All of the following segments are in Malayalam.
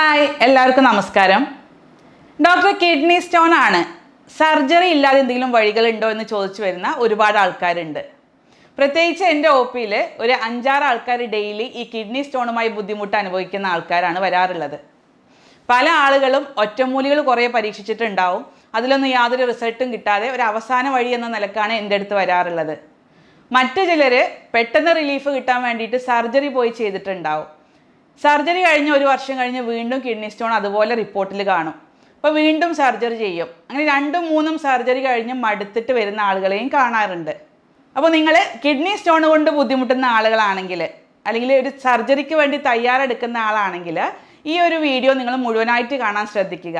ഹായ് എല്ലാവർക്കും നമസ്കാരം. ഡോക്ടർ കിഡ്നി സ്റ്റോൺ ആണ്. സർജറി ഇല്ലാതെ എന്തെങ്കിലും വഴികളുണ്ടോ എന്ന് ചോദിച്ചു വരുന്ന ഒരുപാട് ആൾക്കാരുണ്ട്. പ്രത്യേകിച്ച് എന്റെ ഒ പിയിൽ ഒരു അഞ്ചാറ് ആൾക്കാർ ഡെയിലി ഈ കിഡ്നി സ്റ്റോണുമായി ബുദ്ധിമുട്ട് അനുഭവിക്കുന്ന ആൾക്കാരാണ് വരാറുള്ളത്. പല ആളുകളും ഒറ്റമൂലികൾ കുറേ പരീക്ഷിച്ചിട്ടുണ്ടാവും. അതിലൊന്നും യാതൊരു റിസൾട്ടും കിട്ടാതെ ഒരു അവസാന വഴി എന്ന നിലക്കാണ് എന്റെ അടുത്ത് വരാറുള്ളത്. മറ്റു ചിലർ പെട്ടെന്ന് റിലീഫ് കിട്ടാൻ വേണ്ടിയിട്ട് സർജറി പോയി ചെയ്തിട്ടുണ്ടാവും. സർജറി കഴിഞ്ഞ് ഒരു വർഷം കഴിഞ്ഞ് വീണ്ടും കിഡ്നി സ്റ്റോൺ അതുപോലെ റിപ്പോർട്ടിൽ കാണും. അപ്പോൾ വീണ്ടും സർജറി ചെയ്യും. അങ്ങനെ രണ്ടും മൂന്നും സർജറി കഴിഞ്ഞ് മടുത്തിട്ട് വരുന്ന ആളുകളെയും കാണാറുണ്ട്. അപ്പോൾ നിങ്ങൾ കിഡ്നി സ്റ്റോൺ കൊണ്ട് ബുദ്ധിമുട്ടുന്ന ആളുകളാണെങ്കിൽ അല്ലെങ്കിൽ ഒരു സർജറിക്ക് വേണ്ടി തയ്യാറെടുക്കുന്ന ആളാണെങ്കിൽ ഈ ഒരു വീഡിയോ നിങ്ങൾ മുഴുവനായിട്ട് കാണാൻ ശ്രദ്ധിക്കുക.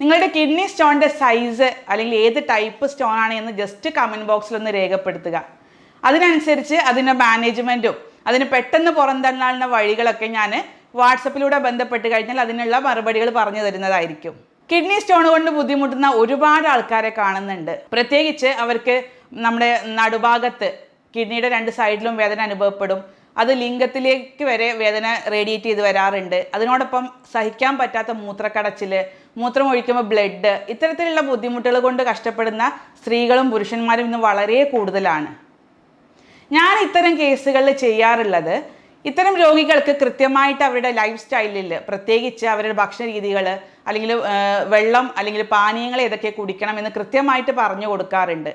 നിങ്ങളുടെ കിഡ്നി സ്റ്റോണിന്റെ സൈസ് അല്ലെങ്കിൽ ഏത് ടൈപ്പ് സ്റ്റോൺ ആണ് എന്ന് ജസ്റ്റ് കമന്റ് ബോക്സിൽ ഒന്ന് രേഖപ്പെടുത്തുക. അതിനനുസരിച്ച് അതിന്റെ മാനേജ്മെന്റും അതിന് പെട്ടെന്ന് പുറന്തള്ളാനുള്ള വഴികളൊക്കെ ഞാൻ വാട്സപ്പിലൂടെ ബന്ധപ്പെട്ട് കഴിഞ്ഞാൽ അതിനുള്ള മറുപടികൾ പറഞ്ഞു തരുന്നതായിരിക്കും. കിഡ്നി സ്റ്റോൺ കൊണ്ട് ബുദ്ധിമുട്ടുന്ന ഒരുപാട് ആൾക്കാരെ കാണുന്നുണ്ട്. പ്രത്യേകിച്ച് അവർക്ക് നമ്മുടെ നടുഭാഗത്ത് കിഡ്നിയുടെ രണ്ട് സൈഡിലും വേദന അനുഭവപ്പെടും. അത് ലിംഗത്തിലേക്ക് വരെ വേദന റേഡിയേറ്റ് ചെയ്ത് വരാറുണ്ട്. അതിനോടൊപ്പം സഹിക്കാൻ പറ്റാത്ത മൂത്രക്കടച്ചിൽ മൂത്രം ഒഴിക്കുമ്പോൾ ബ്ലഡ് ഇത്തരത്തിലുള്ള ബുദ്ധിമുട്ടുകൾ കൊണ്ട് കഷ്ടപ്പെടുന്ന സ്ത്രീകളും പുരുഷന്മാരും ഇന്ന് വളരെ കൂടുതലാണ്. ഞാൻ ഇത്തരം കേസുകളിൽ ചെയ്യാറുള്ളത് ഇത്തരം രോഗികൾക്ക് കൃത്യമായിട്ട് അവരുടെ ലൈഫ് സ്റ്റൈലിൽ പ്രത്യേകിച്ച് അവരുടെ ഭക്ഷണ രീതികൾ അല്ലെങ്കിൽ വെള്ളം അല്ലെങ്കിൽ പാനീയങ്ങൾ ഏതൊക്കെ കുടിക്കണം എന്ന് കൃത്യമായിട്ട് പറഞ്ഞു കൊടുക്കാറുണ്ട്.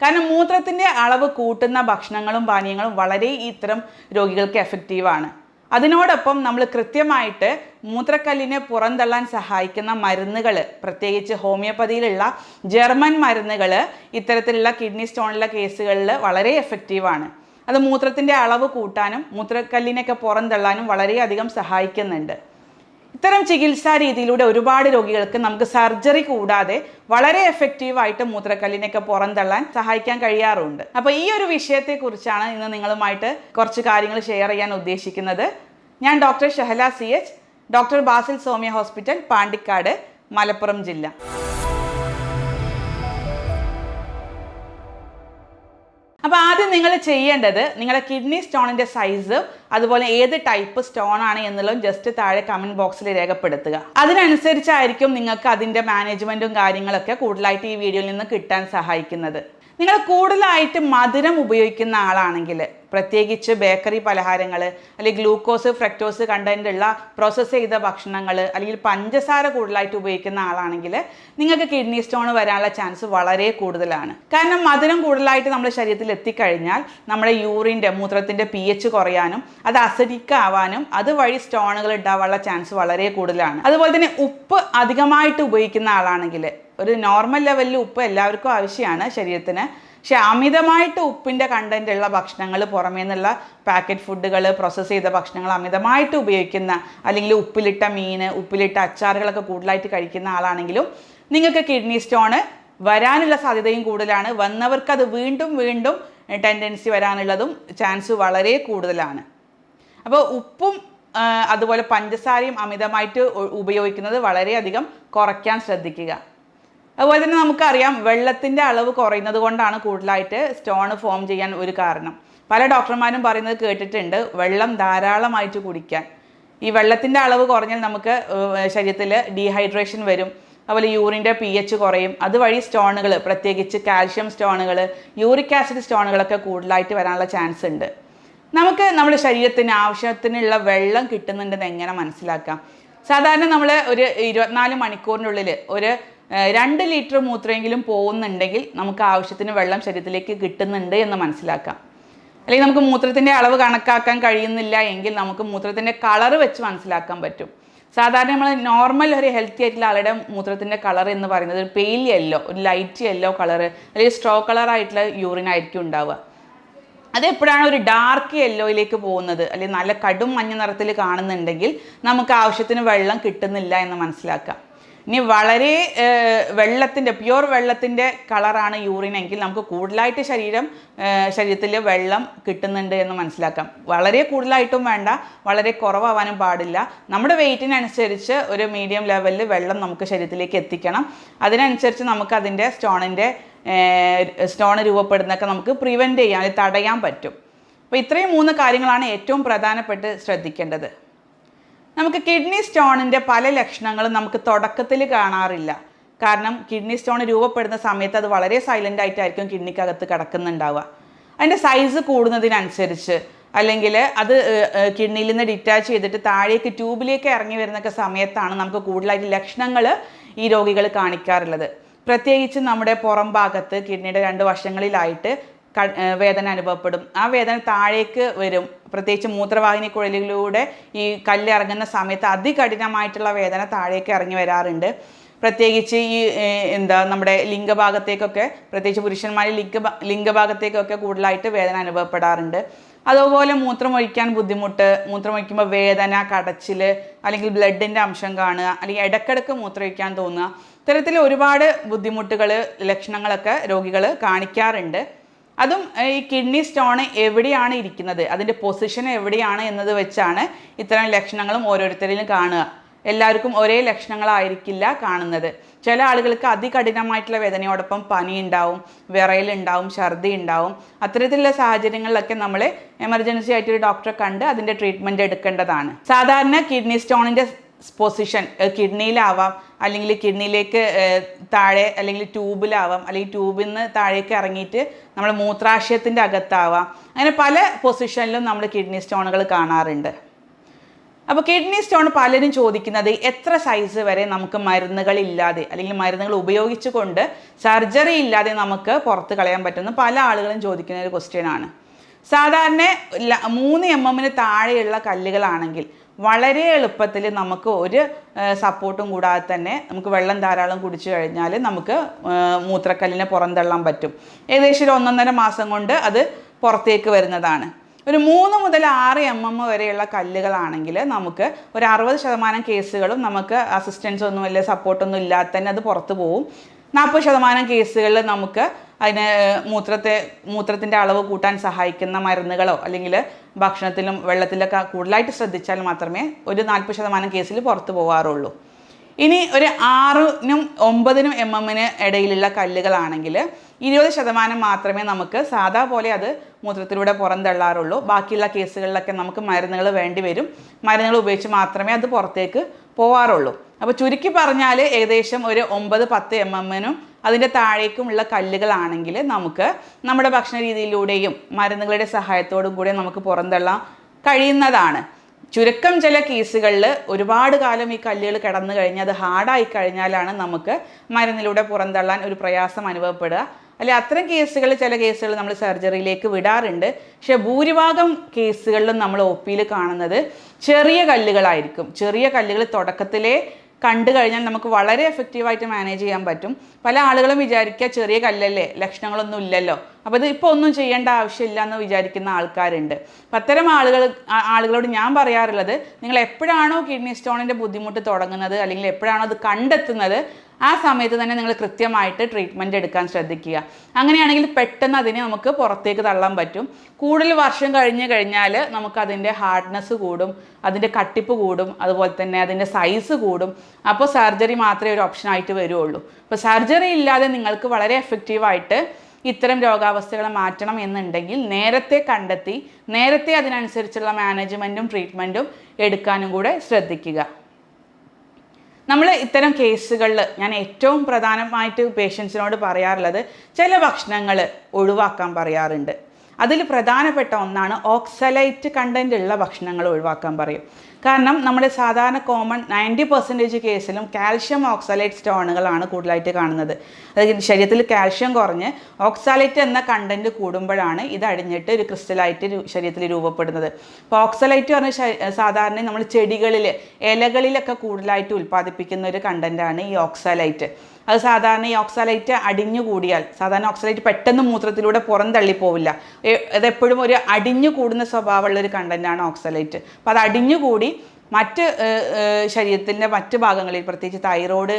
കാരണം മൂത്രത്തിന്റെ അളവ് കൂട്ടുന്ന ഭക്ഷണങ്ങളും പാനീയങ്ങളും വളരെ ഇത്തരം രോഗികൾക്ക് എഫക്റ്റീവാണ് അതിനോടൊപ്പം നമ്മൾ കൃത്യമായിട്ട് മൂത്രക്കല്ലിനെ പുറന്തള്ളാൻ സഹായിക്കുന്ന മരുന്നുകൾ പ്രത്യേകിച്ച് ഹോമിയോപ്പതിയിലുള്ള ജർമ്മൻ മരുന്നുകൾ ഇത്തരത്തിലുള്ള കിഡ്നി സ്റ്റോണിലെ കേസുകളിൽ വളരെ എഫക്റ്റീവാണ്. അത് മൂത്രത്തിന്റെ അളവ് കൂട്ടാനും മൂത്രക്കല്ലിനൊക്കെ പുറന്തള്ളാനും വളരെയധികം സഹായിക്കുന്നുണ്ട്. ഇത്തരം ചികിത്സാ രീതിയിലൂടെ ഒരുപാട് രോഗികൾക്ക് നമുക്ക് സർജറി കൂടാതെ വളരെ എഫക്റ്റീവായിട്ട് മൂത്രക്കല്ലിനെയൊക്കെ പുറന്തള്ളാൻ സഹായിക്കാൻ കഴിയാറുണ്ട്. അപ്പോൾ ഈ ഒരു വിഷയത്തെക്കുറിച്ചാണ് ഇന്ന് നിങ്ങളുമായിട്ട് കുറച്ച് കാര്യങ്ങൾ ഷെയർ ചെയ്യാൻ ഉദ്ദേശിക്കുന്നത്. ഞാൻ doctor Shahala C H doctor Basil Soumya hospital Pandikkad Malappuram ജില്ല. നിങ്ങൾ ചെയ്യേണ്ടത് നിങ്ങളുടെ കിഡ്നി സ്റ്റോണിന്റെ സൈസ് അതുപോലെ ഏത് ടൈപ്പ് സ്റ്റോൺ ആണ് എന്നുള്ളതും ജസ്റ്റ് താഴെ കമന്റ് ബോക്സിൽ രേഖപ്പെടുത്തുക. അതിനനുസരിച്ചായിരിക്കും നിങ്ങൾക്ക് അതിന്റെ മാനേജ്മെന്റും കാര്യങ്ങളൊക്കെ കൂടുതലായിട്ട് ഈ വീഡിയോയിൽ നിന്ന് കിട്ടാൻ സഹായിക്കുന്നത്. നിങ്ങൾ കൂടുതലായിട്ട് മധുരം ഉപയോഗിക്കുന്ന ആളാണെങ്കിൽ പ്രത്യേകിച്ച് ബേക്കറി പലഹാരങ്ങൾ അല്ലെങ്കിൽ ഗ്ലൂക്കോസ് ഫ്രക്ടോസ് കണ്ടന്റ് ഉള്ള പ്രോസസ്സ് ചെയ്ത ഭക്ഷണങ്ങൾ അല്ലെങ്കിൽ പഞ്ചസാര കൂടുതലായിട്ട് ഉപയോഗിക്കുന്ന ആളാണെങ്കിൽ നിങ്ങൾക്ക് കിഡ്നി സ്റ്റോൺ വരാനുള്ള ചാൻസ് വളരെ കൂടുതലാണ്. കാരണം മധുരം കൂടുതലായിട്ട് നമ്മുടെ ശരീരത്തിൽ എത്തിക്കഴിഞ്ഞാൽ നമ്മുടെ യൂറിന്റെ മൂത്രത്തിന്റെ പി എച്ച് കുറയാനും അത് അസിഡിക് ആവാനും അതുവഴി സ്റ്റോണുകൾ ഉണ്ടാവാനുള്ള ചാൻസ് വളരെ കൂടുതലാണ്. അതുപോലെ തന്നെ ഉപ്പ് അധികമായിട്ട് ഉപയോഗിക്കുന്ന ആളാണെങ്കിൽ ഒരു നോർമൽ ലെവലിൽ ഉപ്പ് എല്ലാവർക്കും ആവശ്യമാണ് ശരീരത്തിന്. പക്ഷെ അമിതമായിട്ട് ഉപ്പിന്റെ കണ്ടന്റ് ഉള്ള ഭക്ഷണങ്ങൾ പുറമേ നിന്നുള്ള പാക്കറ്റ് ഫുഡുകൾ പ്രോസസ്സ് ചെയ്ത ഭക്ഷണങ്ങൾ അമിതമായിട്ട് ഉപയോഗിക്കുന്ന അല്ലെങ്കിൽ ഉപ്പിലിട്ട മീൻ ഉപ്പിലിട്ട അച്ചാറുകളൊക്കെ കൂടുതലായിട്ട് കഴിക്കുന്ന ആളാണെങ്കിലും നിങ്ങൾക്ക് കിഡ്നി സ്റ്റോണ് വരാനുള്ള സാധ്യതയും കൂടുതലാണ്. അത് വീണ്ടും വീണ്ടും ടെൻഡൻസി വരാനുള്ളതും ചാൻസ് വളരെ കൂടുതലാണ്. അപ്പോൾ ഉപ്പും അതുപോലെ പഞ്ചസാരയും അമിതമായിട്ട് ഉപയോഗിക്കുന്നത് വളരെയധികം കുറയ്ക്കാൻ ശ്രദ്ധിക്കുക. അതുപോലെ തന്നെ നമുക്കറിയാം വെള്ളത്തിന്റെ അളവ് കുറയുന്നത് കൊണ്ടാണ് കൂടുതലായിട്ട് സ്റ്റോൺ ഫോം ചെയ്യാൻ ഒരു കാരണം. പല ഡോക്ടർമാരും പറയുന്നത് കേട്ടിട്ടുണ്ട് വെള്ളം ധാരാളമായിട്ട് കുടിക്കാൻ. ഈ വെള്ളത്തിന്റെ അളവ് കുറഞ്ഞാൽ നമുക്ക് ശരീരത്തിൽ ഡീഹൈഡ്രേഷൻ വരും. അതുപോലെ യൂറിന്റെ പി എച്ച് കുറയും. അതുവഴി സ്റ്റോണുകൾ പ്രത്യേകിച്ച് കാൽഷ്യം സ്റ്റോണുകൾ യൂറിക് ആസിഡ് സ്റ്റോണുകളൊക്കെ കൂടുതലായിട്ട് വരാനുള്ള ചാൻസ് ഉണ്ട്. നമുക്ക് നമ്മുടെ ശരീരത്തിന് ആവശ്യത്തിനുള്ള വെള്ളം കിട്ടുന്നുണ്ടെന്ന് എങ്ങനെ മനസ്സിലാക്കാം? സാധാരണ നമ്മൾ ഒരു ഇരുപത്തിനാല് മണിക്കൂറിനുള്ളിൽ ഒരു രണ്ട് ലിറ്റർ മൂത്രമെങ്കിലും പോകുന്നുണ്ടെങ്കിൽ നമുക്ക് ആവശ്യത്തിന് വെള്ളം ശരീരത്തിലേക്ക് കിട്ടുന്നുണ്ട് എന്ന് മനസ്സിലാക്കാം. അല്ലെങ്കിൽ നമുക്ക് മൂത്രത്തിന്റെ അളവ് കണക്കാക്കാൻ കഴിയുന്നില്ല എങ്കിൽ നമുക്ക് മൂത്രത്തിന്റെ കളറ് വെച്ച് മനസ്സിലാക്കാൻ പറ്റും. സാധാരണ നമ്മൾ നോർമൽ ഒരു ഹെൽത്തി ആയിട്ടുള്ള ആളുടെ മൂത്രത്തിന്റെ കളർ എന്ന് പറയുന്നത് ഒരു പെയിൽ യെല്ലോ ഒരു ലൈറ്റ് യെല്ലോ കളർ അല്ലെങ്കിൽ സ്ട്രോ കളർ ആയിട്ടുള്ള യൂറിൻ ആയിരിക്കും ഉണ്ടാവുക. അത് എപ്പോഴാണ് ഒരു ഡാർക്ക് യെല്ലോയിലേക്ക് പോകുന്നത്? അല്ലെങ്കിൽ നല്ല കടും മഞ്ഞ നിറത്തിൽ കാണുന്നുണ്ടെങ്കിൽ നമുക്ക് ആവശ്യത്തിന് വെള്ളം കിട്ടുന്നില്ല എന്ന് മനസ്സിലാക്കാം. ഇനി വളരെ വെള്ളത്തിന്റെ പ്യുവർ വെള്ളത്തിന്റെ കളറാണ് യൂറിൻ എങ്കിൽ നമുക്ക് കൂടുതലായിട്ട് ശരീരം ശരീരത്തിൽ വെള്ളം കിട്ടുന്നുണ്ട് എന്ന് മനസ്സിലാക്കാം. വളരെ കൂടുതലായിട്ടും വേണ്ട വളരെ കുറവാവാനും പാടില്ല. നമ്മുടെ വെയിറ്റിനനുസരിച്ച് ഒരു മീഡിയം ലെവലിൽ വെള്ളം നമുക്ക് ശരീരത്തിലേക്ക് എത്തിക്കണം. അതിനനുസരിച്ച് നമുക്ക് അതിന്റെ സ്റ്റോണിന്റെ സ്റ്റോൺ രൂപപ്പെടുന്നതൊക്കെ നമുക്ക് പ്രിവെന്റ് ചെയ്യാൻ തടയാൻ പറ്റും. അപ്പോൾ ഇത്രയും മൂന്ന് കാര്യങ്ങളാണ് ഏറ്റവും പ്രധാനപ്പെട്ട് ശ്രദ്ധിക്കേണ്ടത്. നമുക്ക് കിഡ്നി സ്റ്റോണിന്റെ പല ലക്ഷണങ്ങളും നമുക്ക് തുടക്കത്തിൽ കാണാറില്ല. കാരണം കിഡ്നി സ്റ്റോൺ രൂപപ്പെടുന്ന സമയത്ത് അത് വളരെ സൈലന്റ് ആയിട്ടായിരിക്കും കിഡ്നിക്കകത്ത് കിടക്കുന്നുണ്ടാവുക. അതിന്റെ സൈസ് കൂടുന്നതിനനുസരിച്ച് അല്ലെങ്കിൽ അത് കിഡ്നിയിൽ നിന്ന് ഡിറ്റാച്ച് ചെയ്തിട്ട് താഴേക്ക് ട്യൂബിലേക്ക് ഇറങ്ങി വരുന്നൊക്കെ സമയത്താണ് നമുക്ക് കൂടുതലായിട്ട് ലക്ഷണങ്ങൾ ഈ രോഗികൾ കാണിക്കാറുള്ളത്. പ്രത്യേകിച്ച് നമ്മുടെ പുറം ഭാഗത്ത് കിഡ്നിയുടെ രണ്ട് വശങ്ങളിലായിട്ട് വേദന അനുഭവപ്പെടും. ആ വേദന താഴേക്ക് വരും. പ്രത്യേകിച്ച് മൂത്രവാഹിനി കുഴലുകളിലൂടെ ഈ കല്ല് ഇറങ്ങുന്ന സമയത്ത് അതികഠിനമായിട്ടുള്ള വേദന താഴേക്ക് ഇറങ്ങി വരാറുണ്ട്. പ്രത്യേകിച്ച് ഈ എന്താ നമ്മുടെ ലിംഗഭാഗത്തേക്കൊക്കെ പ്രത്യേകിച്ച് പുരുഷന്മാരിൽ ലിംഗ ലിംഗഭാഗത്തേക്കൊക്കെ കൂടുതലായിട്ട് വേദന അനുഭവപ്പെടാറുണ്ട്. അതുപോലെ മൂത്രമൊഴിക്കാൻ ബുദ്ധിമുട്ട് മൂത്രമൊഴിക്കുമ്പോൾ വേദന കടച്ചിൽ അല്ലെങ്കിൽ ബ്ലഡിന്റെ അംശം കാണുക അല്ലെങ്കിൽ ഇടക്കിടക്ക് മൂത്രമൊഴിക്കാൻ തോന്നുക ഇത്തരത്തിൽ ഒരുപാട് ബുദ്ധിമുട്ടുകൾ ലക്ഷണങ്ങളൊക്കെ രോഗികൾ കാണിക്കാറുണ്ട്. അതും ഈ കിഡ്നി സ്റ്റോൺ എവിടെയാണ് ഇരിക്കുന്നത്? അതിന്റെ പൊസിഷൻ എവിടെയാണ് എന്നത് വെച്ചാണ് ഇത്തരം ലക്ഷണങ്ങളും ഓരോരുത്തരിലും കാണുക. എല്ലാവർക്കും ഒരേ ലക്ഷണങ്ങളായിരിക്കില്ല കാണുന്നത്. ചില ആളുകൾക്ക് അതികഠിനമായിട്ടുള്ള വേദനയോടൊപ്പം പനി ഉണ്ടാവും വിറയലുണ്ടാവും ഛർദി ഉണ്ടാവും അത്തരത്തിലുള്ള സാഹചര്യങ്ങളിലൊക്കെ നമ്മൾ എമർജൻസി ആയിട്ട് ഒരു ഡോക്ടറെ കണ്ട് അതിന്റെ ട്രീറ്റ്മെന്റ് എടുക്കേണ്ടതാണ്. സാധാരണ കിഡ്നി സ്റ്റോണിന്റെ പൊസിഷൻ കിഡ്നിയിലാവാം അല്ലെങ്കിൽ കിഡ്നിയിലേക്ക് താഴെ അല്ലെങ്കിൽ ട്യൂബിലാവാം അല്ലെങ്കിൽ ട്യൂബിൽ നിന്ന് താഴേക്ക് ഇറങ്ങിയിട്ട് നമ്മൾ മൂത്രാശയത്തിന്റെ അകത്താവാം. അങ്ങനെ പല പൊസിഷനിലും നമ്മൾ കിഡ്നി സ്റ്റോണുകൾ കാണാറുണ്ട്. അപ്പോൾ കിഡ്നി സ്റ്റോൺ പലരും ചോദിക്കുന്നത് എത്ര സൈസ് വരെ നമുക്ക് മരുന്നുകൾ ഇല്ലാതെ അല്ലെങ്കിൽ മരുന്നുകൾ ഉപയോഗിച്ചുകൊണ്ട് സർജറി ഇല്ലാതെ നമുക്ക് പുറത്ത് കളയാൻ പറ്റുന്ന പല ആളുകളും ചോദിക്കുന്ന ഒരു ക്വസ്റ്റ്യൻ ആണ്. സാധാരണ മൂന്ന് എം എമ്മിന് താഴെയുള്ള കല്ലുകളാണെങ്കിൽ വളരെ എളുപ്പത്തിൽ നമുക്ക് ഒരു സപ്പോർട്ടും കൂടാതെ തന്നെ നമുക്ക് വെള്ളം ധാരാളം കുടിച്ചു കഴിഞ്ഞാൽ നമുക്ക് മൂത്രക്കല്ലിനെ പുറന്തള്ളാൻ പറ്റും. ഏകദേശം ഒരു ഒന്നൊന്നര മാസം കൊണ്ട് അത് പുറത്തേക്ക് വരുന്നതാണ്. ഒരു മൂന്ന് മുതൽ ആറ് എം എം വരെയുള്ള കല്ലുകളാണെങ്കിൽ നമുക്ക് ഒരു അറുപത് ശതമാനം കേസുകളും നമുക്ക് അസിസ്റ്റൻസ് ഒന്നും അല്ലെങ്കിൽ സപ്പോർട്ടൊന്നും ഇല്ലാതെ തന്നെ അത് പുറത്തു പോകും നാൽപ്പത് ശതമാനം കേസുകളിൽ നമുക്ക് അതിന് മൂത്രത്തെ മൂത്രത്തിന്റെ അളവ് കൂട്ടാൻ സഹായിക്കുന്ന മരുന്നുകളോ അല്ലെങ്കിൽ ഭക്ഷണത്തിലും വെള്ളത്തിലൊക്കെ കൂടുതലായിട്ട് ശ്രദ്ധിച്ചാൽ മാത്രമേ ഒരു നാൽപ്പത് ശതമാനം കേസിൽ പുറത്ത് പോകാറുള്ളൂ ഇനി ഒരു ആറിനും ഒമ്പതിനും എം എമ്മിന് ഇടയിലുള്ള കല്ലുകളാണെങ്കിൽ ഇരുപത് ശതമാനം മാത്രമേ നമുക്ക് സാധാ പോലെ അത് മൂത്രത്തിലൂടെ പുറന്തള്ളാറുള്ളൂ. ബാക്കിയുള്ള കേസുകളിലൊക്കെ നമുക്ക് മരുന്നുകൾ വേണ്ടി വരും. മരുന്നുകൾ ഉപയോഗിച്ച് മാത്രമേ അത് പുറത്തേക്ക് പോവാറുള്ളൂ. അപ്പോൾ ചുരുക്കി പറഞ്ഞാൽ ഏകദേശം ഒരു ഒമ്പത് പത്ത് എം എമ്മിനും അതിന്റെ താഴേക്കുമുള്ള കല്ലുകളാണെങ്കിൽ നമുക്ക് നമ്മുടെ ഭക്ഷണ രീതിയിലൂടെയും മരുന്നുകളുടെ സഹായത്തോടും കൂടെ നമുക്ക് പുറന്തള്ളാൻ കഴിയുന്നതാണ്. ചുരുക്കം ചില കേസുകളിൽ ഒരുപാട് കാലം ഈ കല്ലുകൾ കിടന്നു കഴിഞ്ഞാൽ അത് ഹാർഡായി കഴിഞ്ഞാലാണ് നമുക്ക് മരുന്നിലൂടെ പുറന്തള്ളാൻ ഒരു പ്രയാസം അനുഭവപ്പെടുക. അല്ലെ അത്തരം കേസുകൾ ചില കേസുകൾ നമ്മൾ സർജറിയിലേക്ക് വിടാറുണ്ട്. പക്ഷേ ഭൂരിഭാഗം കേസുകളിലും നമ്മൾ ഒ പിയിൽ കാണുന്നത് ചെറിയ കല്ലുകളായിരിക്കും. ചെറിയ കല്ലുകൾ തുടക്കത്തിലേ കണ്ടു കഴിഞ്ഞാൽ നമുക്ക് വളരെ എഫക്റ്റീവായിട്ട് മാനേജ് ചെയ്യാൻ പറ്റും. പല ആളുകളും വിചാരിക്കുക ചെറിയ കല്ലല്ലേ ലക്ഷണങ്ങളൊന്നും ഇല്ലല്ലോ. അപ്പോൾ ഇത് ഇപ്പോൾ ഒന്നും ചെയ്യേണ്ട ആവശ്യമില്ല എന്ന് വിചാരിക്കുന്ന ആൾക്കാരുണ്ട്. അപ്പം അത്തരം ആളുകൾ ആളുകളോട് ഞാൻ പറയാറുള്ളത് നിങ്ങൾ എപ്പോഴാണോ കിഡ്നി സ്റ്റോണിന്റെ ബുദ്ധിമുട്ട് തുടങ്ങുന്നത് അല്ലെങ്കിൽ എപ്പോഴാണോ അത് കണ്ടെത്തുന്നത് ആ സമയത്ത് തന്നെ നിങ്ങൾ കൃത്യമായിട്ട് ട്രീറ്റ്മെന്റ് എടുക്കാൻ ശ്രദ്ധിക്കുക. അങ്ങനെയാണെങ്കിൽ പെട്ടെന്ന് അതിനെ നമുക്ക് പുറത്തേക്ക് തള്ളാൻ പറ്റും. കൂടുതൽ വർഷം കഴിഞ്ഞ് കഴിഞ്ഞാൽ നമുക്ക് അതിന്റെ ഹാർഡ്നെസ് കൂടും അതിന്റെ കട്ടിപ്പ് കൂടും അതുപോലെ തന്നെ അതിന്റെ സൈസ് കൂടും. അപ്പോൾ സർജറി മാത്രമേ ഒരു ഓപ്ഷനായിട്ട് വരുള്ളൂ. അപ്പോൾ സർജറി ഇല്ലാതെ നിങ്ങൾക്ക് വളരെ എഫക്റ്റീവായിട്ട് ഇത്തരം രോഗാവസ്ഥകളെ മാറ്റണം എന്നുണ്ടെങ്കിൽ നേരത്തെ കണ്ടെത്തി നേരത്തെ അതിനനുസരിച്ചുള്ള മാനേജ്മെന്റും ട്രീറ്റ്മെന്റും എടുക്കാനും കൂടെ ശ്രദ്ധിക്കുക. നമ്മൾ ഇത്തരം കേസുകളിൽ ഞാൻ ഏറ്റവും പ്രധാനമായിട്ട് പേഷ്യൻസിനോട് പറയാറുള്ളത് ചില ഭക്ഷണങ്ങൾ ഒഴിവാക്കാൻ പറയാറുണ്ട്. അതിൽ പ്രധാനപ്പെട്ട ഒന്നാണ് ഓക്സലൈറ്റ് കണ്ടന്റ് ഉള്ള ഭക്ഷണങ്ങൾ ഒഴിവാക്കാൻ പറയും. കാരണം നമ്മുടെ സാധാരണ കോമൺ നയന്റി പെർസെന്റേജ് കേസിലും കാൽഷ്യം ഓക്സാലൈറ്റ് സ്റ്റോണുകളാണ് കൂടുതലായിട്ട് കാണുന്നത്. അതായത് ശരീരത്തിൽ കാൽഷ്യം കുറഞ്ഞ് ഓക്സാലൈറ്റ് എന്ന കണ്ടന്റ് കൂടുമ്പോഴാണ് ഇത് അടിഞ്ഞിട്ട് ഒരു ക്രിസ്റ്റലായിട്ട് ശരീരത്തിൽ രൂപപ്പെടുന്നത്. അപ്പോൾ ഓക്സലൈറ്റ് പറഞ്ഞ സാധാരണ നമ്മൾ ചെടികളിൽ ഇലകളിലൊക്കെ കൂടുതലായിട്ട് ഉൽപ്പാദിപ്പിക്കുന്ന ഒരു കണ്ടന്റാണ് ഈ ഓക്സാലൈറ്റ് അത് സാധാരണ ഈ ഓക്സാലൈറ്റ് അടിഞ്ഞു കൂടിയാൽ സാധാരണ ഓക്സാലൈറ്റ് പെട്ടെന്ന് മൂത്രത്തിലൂടെ പുറം പോവില്ല എ- അതെപ്പോഴും ഒരു അടിഞ്ഞു കൂടുന്ന സ്വഭാവമുള്ള ഒരു കണ്ടന്റാണ് ഓക്സാലൈറ്റ് അപ്പോൾ അത് അടിഞ്ഞുകൂടി മറ്റ് ശരീരത്തിന്റെ മറ്റ് ഭാഗങ്ങളിൽ പ്രത്യേകിച്ച് തൈറോയ്ഡ്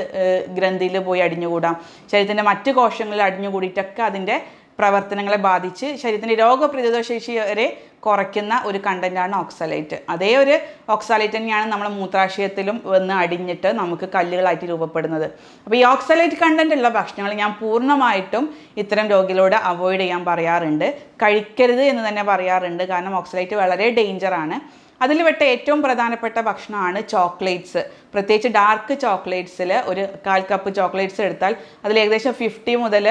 ഗ്രന്ഥിയിൽ പോയി അടിഞ്ഞുകൂടാം. ശരീരത്തിന്റെ മറ്റ് കോശങ്ങളിൽ അടിഞ്ഞുകൂടിയിട്ടൊക്കെ അതിന്റെ പ്രവർത്തനങ്ങളെ ബാധിച്ച് ശരീരത്തിന്റെ രോഗപ്രതിരോധ ശേഷി വരെ കുറയ്ക്കുന്ന ഒരു കണ്ടന്റാണ് ഓക്സലൈറ്റ്. അതേ ഒരു ഓക്സാലൈറ്റ് തന്നെയാണ് നമ്മൾ മൂത്രാശയത്തിലും വന്ന് അടിഞ്ഞിട്ട് നമുക്ക് കല്ലുകളായിട്ട് രൂപപ്പെടുന്നത്. അപ്പോൾ ഈ ഓക്സലൈറ്റ് കണ്ടന്റ് ഉള്ള ഭക്ഷണങ്ങൾ ഞാൻ പൂർണമായിട്ടും ഇത്തരം രോഗികളോട് അവോയ്ഡ് ചെയ്യാൻ പറയാറുണ്ട്. കഴിക്കരുത് എന്ന് തന്നെ പറയാറുണ്ട്. കാരണം ഓക്സലൈറ്റ് വളരെ ഡേഞ്ചറാണ്. അതിൽ പെട്ട ഏറ്റവും പ്രധാനപ്പെട്ട ഭക്ഷണമാണ് ചോക്ലേറ്റ്സ്. പ്രത്യേകിച്ച് ഡാർക്ക് ചോക്ലേറ്റ്സിൽ ഒരു കാൽ കപ്പ് ചോക്ലേറ്റ്സ് എടുത്താൽ അതിൽ ഏകദേശം ഫിഫ്റ്റി മുതൽ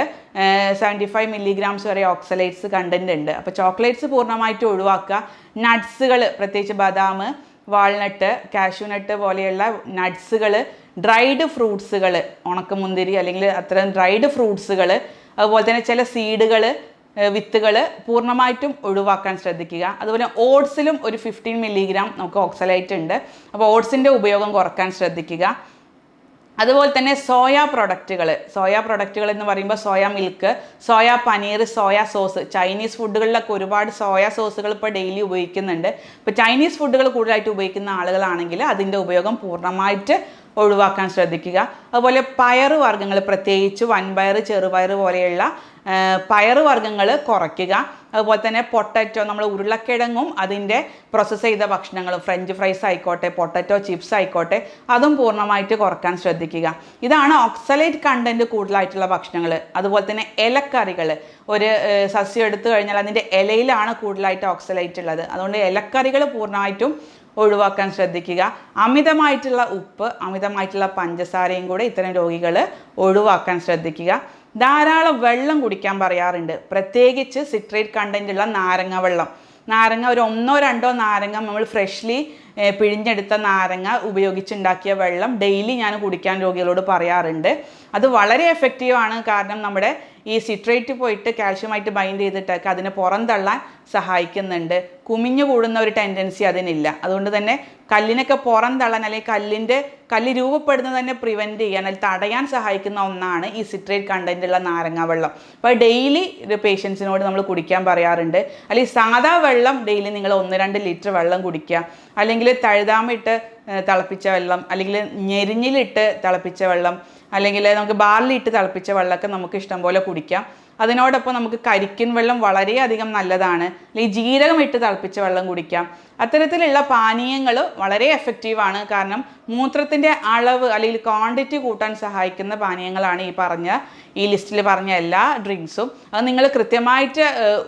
സെവന്റി ഫൈവ് മില്ലിഗ്രാംസ് വരെ ഓക്സലേറ്റ്സ് കണ്ടന്റ് ഉണ്ട്. അപ്പോൾ ചോക്ലേറ്റ്സ് പൂർണമായിട്ട് ഒഴിവാക്കുക. നട്ട്സുകൾ പ്രത്യേകിച്ച് ബദാം വാൾനട്ട് കാഷ്യൂനട്ട് പോലെയുള്ള നട്ട്സുകൾ ഡ്രൈഡ് ഫ്രൂട്ട്സുകൾ ഉണക്കമുന്തിരി അല്ലെങ്കിൽ അത്തരം ഡ്രൈഡ് ഫ്രൂട്ട്സുകൾ അതുപോലെ തന്നെ ചില സീഡുകൾ വിത്തുകൾ പൂർണമായിട്ടും ഒഴിവാക്കാൻ ശ്രദ്ധിക്കുക. അതുപോലെ ഓട്സിലും ഒരു ഫിഫ്റ്റീൻ മില്ലിഗ്രാം നമുക്ക് ഓക്സലൈറ്റ് ഉണ്ട്. അപ്പോൾ ഓട്സിന്റെ ഉപയോഗം കുറയ്ക്കാൻ ശ്രദ്ധിക്കുക. അതുപോലെ തന്നെ സോയ പ്രൊഡക്റ്റുകൾ സോയ പ്രൊഡക്റ്റുകൾ എന്ന് പറയുമ്പോൾ soya milk soya paneer soya sauce Chinese ഫുഡുകളിലൊക്കെ ഒരുപാട് സോയ സോസുകൾ ഇപ്പോൾ ഡെയിലി ഉപയോഗിക്കുന്നുണ്ട്. ഇപ്പോൾ ചൈനീസ് ഫുഡുകൾ കൂടുതലായിട്ട് ഉപയോഗിക്കുന്ന ആളുകളാണെങ്കിൽ അതിന്റെ ഉപയോഗം പൂർണമായിട്ട് ഒഴിവാക്കാൻ ശ്രദ്ധിക്കുക. അതുപോലെ പയർ വർഗങ്ങൾ പ്രത്യേകിച്ച് വൻപയർ ചെറുപയർ പോലെയുള്ള പയർ വർഗങ്ങൾ കുറയ്ക്കുക. അതുപോലെ തന്നെ പൊട്ടറ്റോ നമ്മൾ ഉരുളക്കിഴങ്ങും അതിന്റെ പ്രോസസ്സ് ചെയ്ത ഭക്ഷണങ്ങളും ഫ്രഞ്ച് ഫ്രൈസ് ആയിക്കോട്ടെ പൊട്ടറ്റോ ചിപ്സ് ആയിക്കോട്ടെ അതും പൂർണമായിട്ട് കുറയ്ക്കാൻ ശ്രദ്ധിക്കുക. ഇതാണ് ഓക്സലേറ്റ് കണ്ടന്റ് കൂടുതലായിട്ടുള്ള ഭക്ഷണങ്ങൾ അതുപോലെ തന്നെ ഇലക്കറികൾ ഒരു സസ്യം എടുത്തു കഴിഞ്ഞാൽ അതിന്റെ ഇലയിലാണ് കൂടുതലായിട്ട് ഓക്സലേറ്റ് ഉള്ളത്. അതുകൊണ്ട് ഇലക്കറികൾ പൂർണമായിട്ടും ഒഴിവാക്കാൻ ശ്രദ്ധിക്കുക. അമിതമായിട്ടുള്ള ഉപ്പ് അമിതമായിട്ടുള്ള പഞ്ചസാരയും കൂടെ ഇത്തരം രോഗികൾ ഒഴിവാക്കാൻ ശ്രദ്ധിക്കുക. ധാരാളം വെള്ളം കുടിക്കാൻ പറയാറുണ്ട്. പ്രത്യേകിച്ച് സിട്രേറ്റ് കണ്ടന്റ് ഉള്ള നാരങ്ങ വെള്ളം. നാരങ്ങ ഒരു ഒന്നോ രണ്ടോ നാരങ്ങ നമ്മൾ ഫ്രഷ്ലി പിഴിഞ്ഞെടുത്ത നാരങ്ങ ഉപയോഗിച്ചുണ്ടാക്കിയ വെള്ളം ഡെയിലി ഞാൻ കുടിക്കാൻ രോഗികളോട് പറയാറുണ്ട്. അത് വളരെ എഫക്റ്റീവാണ് കാരണം നമ്മുടെ ഈ സിട്രേറ്റ് പോയിട്ട് കാൽഷ്യമായിട്ട് ബൈൻഡ് ചെയ്തിട്ടൊക്കെ അതിനെ പുറന്തള്ളാൻ സഹായിക്കുന്നുണ്ട്. കുമിഞ്ഞു കൂടുന്ന ഒരു ടെൻഡൻസി അതിനില്ല. അതുകൊണ്ട് തന്നെ കല്ലിനൊക്കെ പുറന്തള്ളാൻ അല്ലെങ്കിൽ കല്ലിന്റെ കല്ല് രൂപപ്പെടുന്നത് തന്നെ പ്രിവെന്റ് ചെയ്യാൻ അല്ലെങ്കിൽ തടയാൻ സഹായിക്കുന്ന ഒന്നാണ് ഈ സിട്രേറ്റ് കണ്ടന്റുള്ള നാരങ്ങ വെള്ളം. അപ്പോൾ ഡെയിലി പേഷ്യൻസിനോട് നമ്മൾ കുടിക്കാൻ പറയാറുണ്ട്. അല്ലെങ്കിൽ സാധാ വെള്ളം ഡെയിലി നിങ്ങൾ ഒന്ന് രണ്ട് ലിറ്റർ വെള്ളം കുടിക്കുക. അല്ലെങ്കിൽ തഴുതാമിട്ട് തിളപ്പിച്ച വെള്ളം അല്ലെങ്കിൽ ഞെരിഞ്ഞിലിട്ട് തിളപ്പിച്ച വെള്ളം അല്ലെങ്കിൽ നമുക്ക് ബാർലി ഇട്ട് തിളപ്പിച്ച വെള്ളമൊക്കെ നമുക്ക് ഇഷ്ടം പോലെ കുടിക്കാം. അതിനോടൊപ്പം നമുക്ക് കരിക്കിൻ വെള്ളം വളരെയധികം നല്ലതാണ്. അല്ലെങ്കിൽ ജീരകം ഇട്ട് തിളപ്പിച്ച വെള്ളം കുടിക്കാം. അത്തരത്തിലുള്ള പാനീയങ്ങൾ വളരെ എഫക്റ്റീവാണ് കാരണം മൂത്രത്തിന്റെ അളവ് അല്ലെങ്കിൽ ക്വാണ്ടിറ്റി കൂട്ടാൻ സഹായിക്കുന്ന പാനീയങ്ങളാണ് ഈ പറഞ്ഞ ഈ ലിസ്റ്റിൽ പറഞ്ഞ എല്ലാ ഡ്രിങ്ക്സും അത് നിങ്ങൾ കൃത്യമായിട്ട്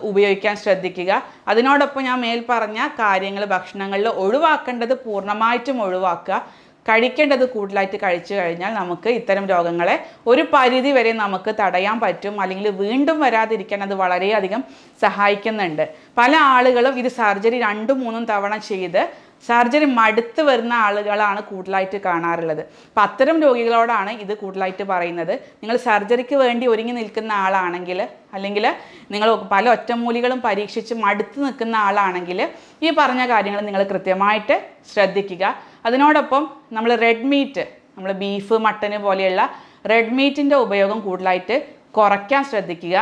ഉപയോഗിക്കാൻ ശ്രദ്ധിക്കുക. അതിനോടൊപ്പം ഞാൻ മേൽ പറഞ്ഞ കാര്യങ്ങൾ ഭക്ഷണങ്ങളിൽ ഒഴിവാക്കേണ്ടത് പൂർണമായിട്ടും ഒഴിവാക്കുക. കഴിക്കേണ്ടത് കൂടുതലായിട്ട് കഴിച്ചു കഴിഞ്ഞാൽ നമുക്ക് ഇത്തരം രോഗങ്ങളെ ഒരു പരിധി വരെ നമുക്ക് തടയാൻ പറ്റും. അല്ലെങ്കിൽ വീണ്ടും വരാതിരിക്കാൻ അത് വളരെയധികം സഹായിക്കുന്നുണ്ട്. പല ആളുകളും ഇത് സർജറി രണ്ടും മൂന്നും തവണ ചെയ്ത് സർജറി മടുത്ത് വരുന്ന ആളുകളാണ് കൂടുതലായിട്ട് കാണാറുള്ളത്. അപ്പം അത്തരം രോഗികളോടാണ് ഇത് കൂടുതലായിട്ട് പറയുന്നത്. നിങ്ങൾ സർജറിക്ക് വേണ്ടി ഒരുങ്ങി നിൽക്കുന്ന ആളാണെങ്കിൽ അല്ലെങ്കിൽ നിങ്ങൾ പല ഒറ്റമൂലികളും പരീക്ഷിച്ച് മടുത്ത് നിൽക്കുന്ന ആളാണെങ്കിൽ ഈ പറഞ്ഞ കാര്യങ്ങൾ നിങ്ങൾ കൃത്യമായിട്ട് ശ്രദ്ധിക്കുക. അതിനോടൊപ്പം നമ്മൾ റെഡ് മീറ്റ് നമ്മൾ ബീഫ് മട്ടന് പോലെയുള്ള റെഡ് മീറ്റിന്റെ ഉപയോഗം കൂടുതലായിട്ട് കുറയ്ക്കാൻ ശ്രദ്ധിക്കുക.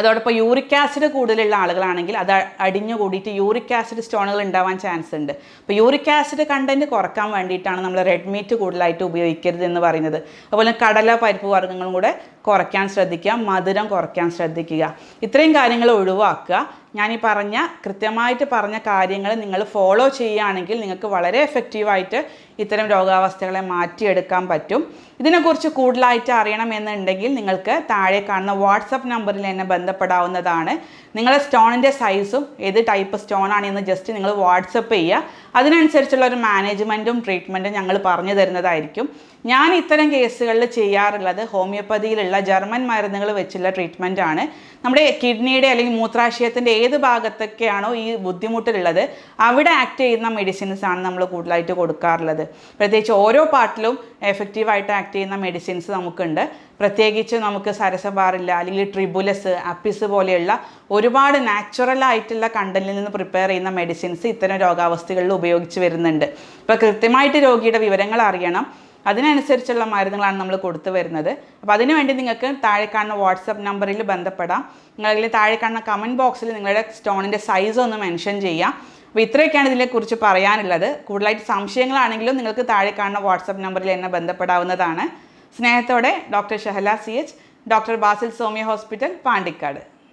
അതോടൊപ്പം യൂറിക് ആസിഡ് കൂടുതലുള്ള ആളുകളാണെങ്കിൽ അത് അടിഞ്ഞു കൂടിയിട്ട് യൂറിക് ആസിഡ് സ്റ്റോണുകൾ ഉണ്ടാവാൻ ചാൻസ് ഉണ്ട്. അപ്പോൾ യൂറിക് ആസിഡ് കണ്ടന്റ് കുറയ്ക്കാൻ വേണ്ടിയിട്ടാണ് നമ്മൾ റെഡ് മീറ്റ് കൂടുതലായിട്ട് ഉപയോഗിക്കരുത് എന്ന് പറയുന്നത്. അതുപോലെ കടല പരിപ്പ് വർഗങ്ങളും കൂടെ കുറയ്ക്കാൻ ശ്രദ്ധിക്കുക മധുരം കുറയ്ക്കാൻ ശ്രദ്ധിക്കുക. ഇത്രയും കാര്യങ്ങൾ ഒഴിവാക്കുക. ഞാൻ ഈ പറഞ്ഞ കൃത്യമായിട്ട് പറഞ്ഞ കാര്യങ്ങൾ നിങ്ങൾ ഫോളോ ചെയ്യുകയാണെങ്കിൽ നിങ്ങൾക്ക് വളരെ എഫക്റ്റീവായിട്ട് ഇത്തരം രോഗാവസ്ഥകളെ മാറ്റിയെടുക്കാൻ പറ്റും. ഇതിനെക്കുറിച്ച് കൂടുതലായിട്ട് അറിയണമെന്നുണ്ടെങ്കിൽ നിങ്ങൾക്ക് താഴെ കാണുന്ന വാട്സപ്പ് നമ്പറിൽ എന്നെ ബന്ധപ്പെടാവുന്നതാണ്. നിങ്ങളുടെ സ്റ്റോണിന്റെ സൈസും ഏത് ടൈപ്പ് സ്റ്റോൺ ആണെന്ന് ജസ്റ്റ് നിങ്ങൾ വാട്സപ്പ് ചെയ്യുക. അതിനനുസരിച്ചുള്ള ഒരു മാനേജ്മെന്റും ട്രീറ്റ്മെന്റും ഞങ്ങൾ പറഞ്ഞു തരുന്നതായിരിക്കും. ഞാൻ ഇത്തരം കേസുകളിൽ ചെയ്യാറുള്ളത് ഹോമിയോപ്പതിയിലുള്ള ജർമ്മൻ മരുന്നുകൾ വെച്ചുള്ള ട്രീറ്റ്മെന്റ് ആണ്. നമ്മുടെ കിഡ്നിയുടെ അല്ലെങ്കിൽ മൂത്രാശയത്തിന്റെ ഏത് ഭാഗത്തൊക്കെയാണോ ഈ ബുദ്ധിമുട്ടിലുള്ളത് അവിടെ ആക്ട് ചെയ്യുന്ന മെഡിസിൻസ് ആണ് നമ്മൾ കൂടുതലായിട്ട് കൊടുക്കാറുള്ളത്. പ്രത്യേകിച്ച് ഓരോ പാർട്ടിലും എഫക്റ്റീവായിട്ട് ആക്ട് ചെയ്യുന്ന മെഡിസിൻസ് നമുക്കുണ്ട്. പ്രത്യേകിച്ച് നമുക്ക് സരസബാറില്ല അല്ലെങ്കിൽ ട്രിബുലസ് അപ്പിസ് പോലെയുള്ള ഒരുപാട് നാച്ചുറൽ ആയിട്ടുള്ള കണ്ടന്റിൽ നിന്ന് പ്രിപ്പയർ ചെയ്യുന്ന മെഡിസിൻസ് ഇത്തരം രോഗാവസ്ഥകളിൽ ഉപയോഗിച്ച് വരുന്നുണ്ട്. അപ്പോൾ കൃത്യമായിട്ട് രോഗിയുടെ വിവരങ്ങൾ അറിയണം. അതിനനുസരിച്ചുള്ള മരുന്നുകളാണ് നമ്മൾ കൊടുത്തു വരുന്നത്. അപ്പോൾ അതിനുവേണ്ടി നിങ്ങൾക്ക് താഴെ കാണുന്ന വാട്സപ്പ് നമ്പറിൽ ബന്ധപ്പെടാം. നിങ്ങളതിൽ താഴെ കാണുന്ന കമന്റ് ബോക്സിൽ നിങ്ങളുടെ സ്റ്റോണിന്റെ സൈസ് ഒന്ന് മെൻഷൻ ചെയ്യാം. അപ്പോൾ ഇത്രയൊക്കെയാണ് ഇതിനെക്കുറിച്ച് പറയാനുള്ളത്. കൂടുതലായിട്ട് സംശയങ്ങളാണെങ്കിലും നിങ്ങൾക്ക് താഴെ കാണുന്ന വാട്സപ്പ് നമ്പറിൽ എന്നെ ബന്ധപ്പെടാവുന്നതാണ്. സ്നേഹത്തോടെ doctor Shahala C H doctor Basil Soumya hospital Pandikkad.